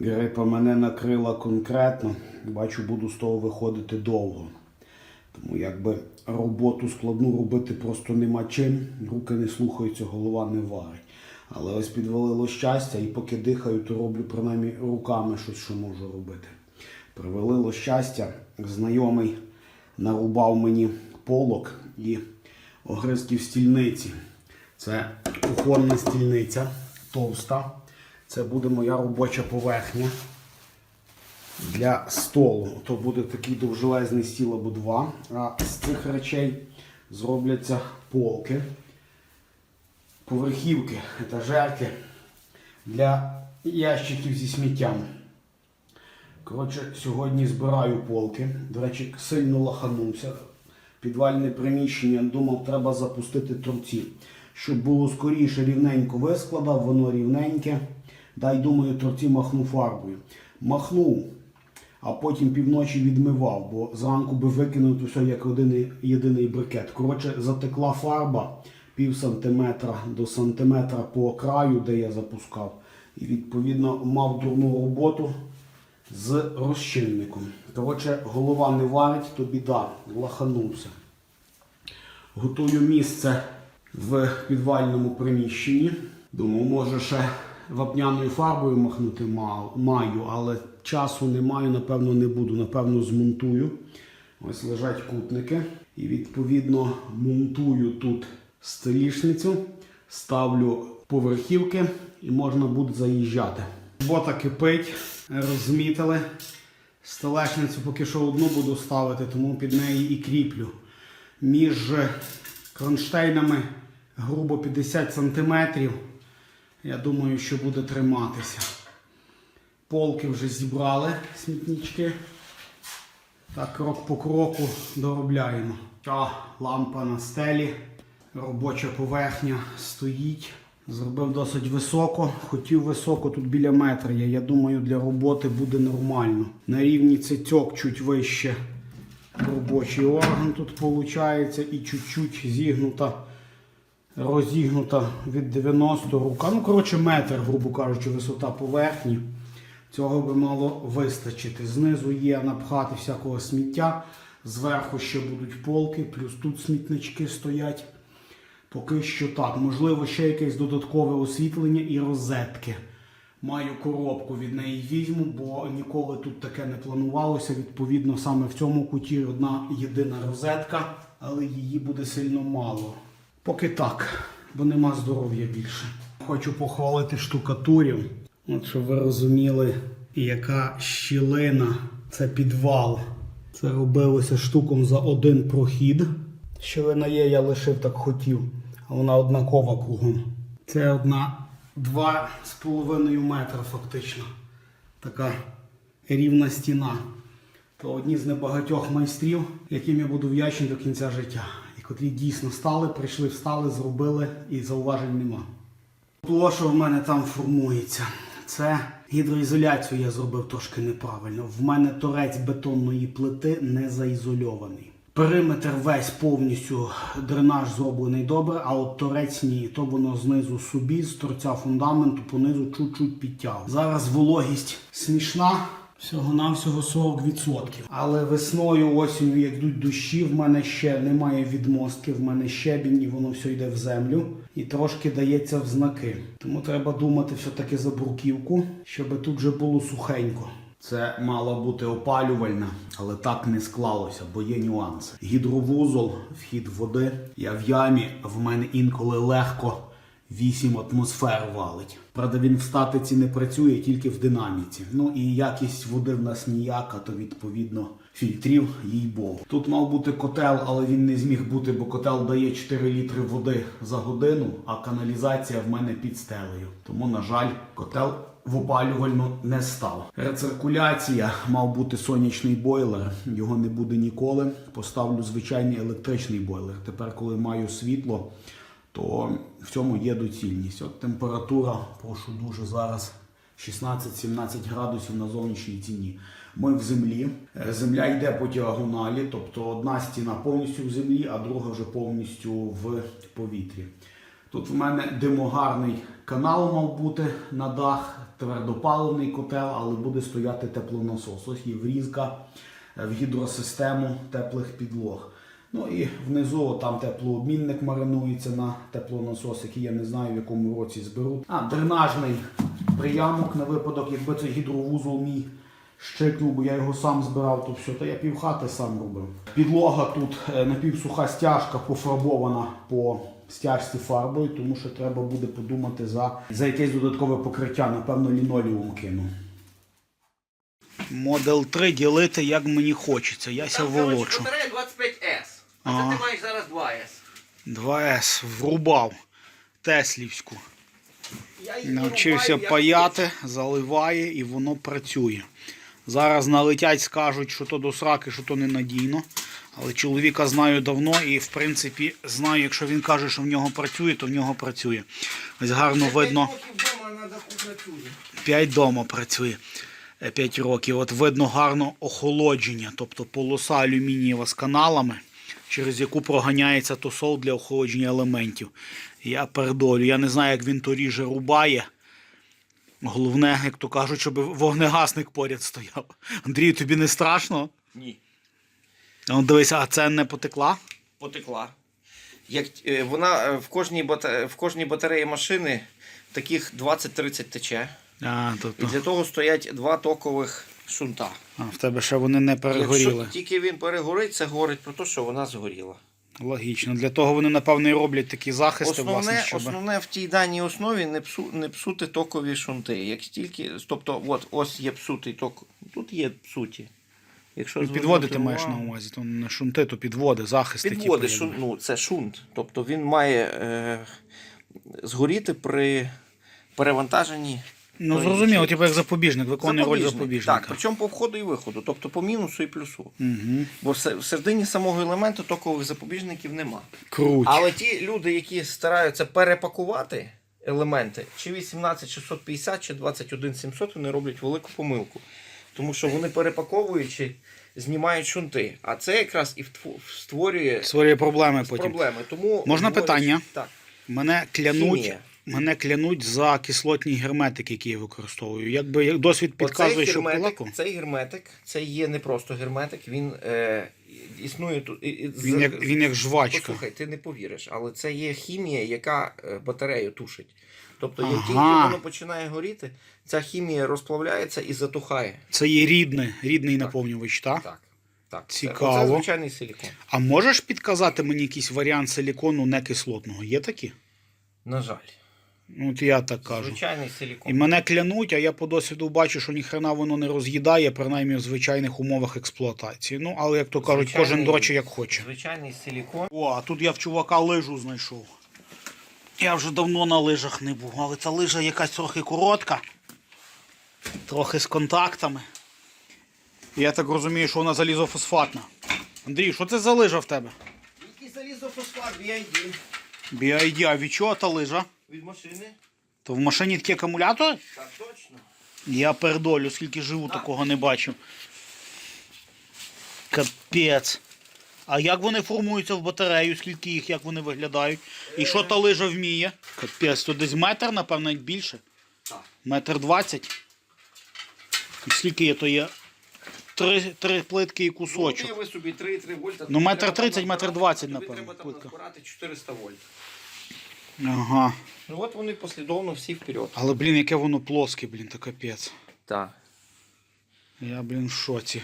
Грипа мене накрила конкретно. Бачу, буду з того виходити довго. Тому якби роботу складну робити просто нема чим. Руки не слухаються, голова не варить. Але ось підвалило щастя, і поки дихаю, то роблю принаймні руками щось, що можу робити. Привалило щастя, знайомий нарубав мені полок і огризки в стільниці. Це кухонна стільниця товста. Це буде моя робоча поверхня для столу. То буде такий довжелезний стіл або два. А з цих речей зробляться полки, поверхівки, етажерки для ящиків зі сміттям. Коротше, сьогодні збираю полки. До речі, сильно лаханувся. Підвальне приміщення, думав, треба запустити торці. Щоб було скоріше рівненько вискладав, воно рівненьке. Дай, думаю, торці махну фарбою. Махнув, а потім півночі відмивав, бо зранку би викинув все як один єдиний брикет. Коротше, затекла фарба пів сантиметра до сантиметра по краю, де я запускав. І відповідно мав дурну роботу з розчинником. Коротше, голова не варить, то біда, лаханувся. Готую місце в підвальному приміщенні. Думаю, може ще вапняною фарбою махнути маю, але часу не маю, напевно, не буду. Напевно, змонтую. Ось лежать кутники. І відповідно монтую тут столішницю, ставлю поверхівки і можна буде заїжджати. Робота кипить, розмітили. Столешницю поки що одну буду ставити, тому під неї і кріплю. Між кронштейнами грубо 50 см. Я думаю, що буде триматися. Полки вже зібрали смітнички. Так, крок по кроку доробляємо. Та лампа на стелі, робоча поверхня стоїть. Зробив досить високо. Хотів високо, тут біля метра є. Я думаю, для роботи буде нормально. На рівні цицьок чуть вище робочий орган тут виходить і чуть-чуть зігнута, розігнута від 90 рука. Ну, коротше, метр, грубо кажучи, висота поверхні. Цього би мало вистачити. Знизу є напхати всякого сміття, зверху ще будуть полки, плюс тут смітнички стоять. Поки що так. Можливо, ще якесь додаткове освітлення і розетки. Маю коробку від неї візьму, бо ніколи тут таке не планувалося. Відповідно, саме в цьому куті одна єдина розетка, але її буде сильно мало. Поки так, бо нема здоров'я більше. Хочу похвалити штукатурів. От щоб ви розуміли, яка щілина це підвал. Це робилося штуком за один прохід. Щілина є, я лишив так хотів, а вона однакова кругом. Це одна 2,5 метра фактично. Така рівна стіна. То одні з небагатьох майстрів, яким я буду вдячний до кінця життя. Котрі дійсно стали, прийшли, встали, зробили і зауважень нема. Площа в мене там формується. Це гідроізоляцію я зробив трошки неправильно. В мене торець бетонної плити не заізольований. Периметр весь повністю дренаж зроблений добре, а от торець ні. То воно знизу собі, з торця фундаменту, понизу чуть-чуть підтяг. Зараз вологість смішна. Всього-навсього 40%. Але весною, осінню, як йдуть дощі, в мене ще немає відмостки, в мене щебінь і воно все йде в землю і трошки дається в знаки. Тому треба думати все-таки за бурківку, щоб тут вже було сухенько. Це мала бути опалювальна, але так не склалося, бо є нюанси. Гідровузол, вхід води. Я в ямі, в мене інколи легко 8 атмосфер валить. Правда, він в статиці не працює тільки в динаміці. Ну і якість води в нас ніяка, то відповідно фільтрів, їй богу. Тут мав бути котел, але він не зміг бути, бо котел дає 4 літри води за годину, а каналізація в мене під стелею. Тому, на жаль, котел в опалювальну не став. Рециркуляція мав бути сонячний бойлер. Його не буде ніколи. Поставлю звичайний електричний бойлер. Тепер, коли маю світло, то в цьому є доцільність. От температура, прошу дуже зараз 16-17 градусів на зовнішній ціні. Ми в землі. Е, Земля йде по діагоналі, тобто одна стіна повністю в землі, а друга вже повністю в повітрі. Тут в мене димогарний канал мав бути на дах, твердопаливний котел, але буде стояти теплонасос. Ось є врізка е, в гідросистему теплих підлог. Ну і внизу там теплообмінник маринується на теплонасос, який я не знаю в якому році зберуть. А, дренажний приямок на випадок, якби цей гідровузол мій щикнув, бо я його сам збирав, то все, то я півхати сам робив. Підлога тут е, напівсуха стяжка пофарбована по стяжці фарбою, тому що треба буде подумати за, за якесь додаткове покриття, напевно, лінолеум кину. Модел 3 ділити як мені хочеться. Я ся Там, волочу. Батарея 25S. А це ти маєш зараз 2S. 2С врубав Теслівську. Я Навчився паяти, заливає і воно працює. Зараз налетять, скажуть, що то до сраки, що то ненадійно. Але чоловіка знаю давно і, в принципі, знаю, якщо він каже, що в нього працює, то в нього працює. Ось гарно видно, П'ять років вдома на даху працює. 5 дома працює. 5 років. От видно гарно охолодження, тобто полоса алюмінієва з каналами, через яку проганяється тосол для охолодження елементів. Я передолю. Я не знаю, як він то ріже рубає. Головне, як то кажуть, щоб вогнегасник поряд стояв. Андрію, тобі не страшно? Ні. Ну, дивися, а це не потекла? Потекла. Як, е, вона е, в кожній, бата... в кожній батареї машини таких 20-30 тече. А, І тобто, для того стоять два токових шунта. а, в тебе ще вони не перегоріли. Якщо тільки він перегорить, це говорить про те, що вона згоріла. Логічно. Для того вони, напевно, і роблять такі захисти, власне, Основне, щоб. основне в тій даній основі не, псу, не псути токові шунти. Як тільки, тобто, от, ось є псутий ток, тут є псуті. Якщо Ну, Підводи ти маєш на увазі, то не шунти, то підводи, захисти. Підводи, шун, ну, це шунт. Тобто він має е, згоріти при перевантаженні. Ну зрозуміло, типу як запобіжник, виконує роль Запобіжник. запобіжника. Так, причому по входу і виходу, тобто по мінусу і плюсу. Угу. Бо всередині самого елементу токових запобіжників нема. Круть. Але ті люди, які стараються перепакувати елементи, чи 18650, чи 21700, вони роблять велику помилку. Тому що вони перепаковуючи, знімають шунти. А це якраз і створює Створює проблеми потім. проблеми. Тому Можна говорять- питання? Так. Мене клянуть, Хімія. Мене клянуть за кислотні герметики, які я використовую. Якби як досвід підказує, Оцей що герметик, пилаку. цей герметик, це є не просто герметик, він е, існує тут. і- і з- Він як, він як жвачка. Послухай, ти не повіриш, але це є хімія, яка е, батарею тушить. Тобто, як Ага. тільки воно починає горіти, ця хімія розплавляється і затухає. Це є рідне, рідний наповнювач, так? Так. Так. Це- Цікаво. Це звичайний силікон. А можеш підказати мені якийсь варіант силікону не кислотного? Є такі? На жаль. Ну, От я так кажу. Звичайний І мене клянуть, а я по досвіду бачу, що ніхрена воно не роз'їдає, принаймні в звичайних умовах експлуатації. Ну, але як то кажуть, Звичайний- кожен дроче як хоче. Звичайний силікон. О, а тут я в чувака лижу знайшов. Я вже давно на лижах не був, але ця лижа якась трохи коротка, трохи з контактами. Я так розумію, що вона залізофосфатна. Андрій, що це за лижа в тебе? Який залізофосфат BID BID, а від чого та лижа? Від машини. То в машині такий акумулятор? Так, точно. Я пердолю, скільки живу, такого не бачив. Капець. А як вони формуються в батарею, скільки їх, як вони виглядають? І що та лижа вміє? Капець, то десь метр, напевно, навіть більше. Так. Метр двадцять. І скільки є, то є три, три плитки і кусочок. Ну, ви собі 3,3 вольта. Ну, метр 30, метр назбирати- 20, тобі напевно, Треба там плитка. назбирати 400 вольт. Ага. Ну от вони послідовно всі вперед. Але, блін, яке воно плоске, блін, та капець. Так. Я, блін, в шоці.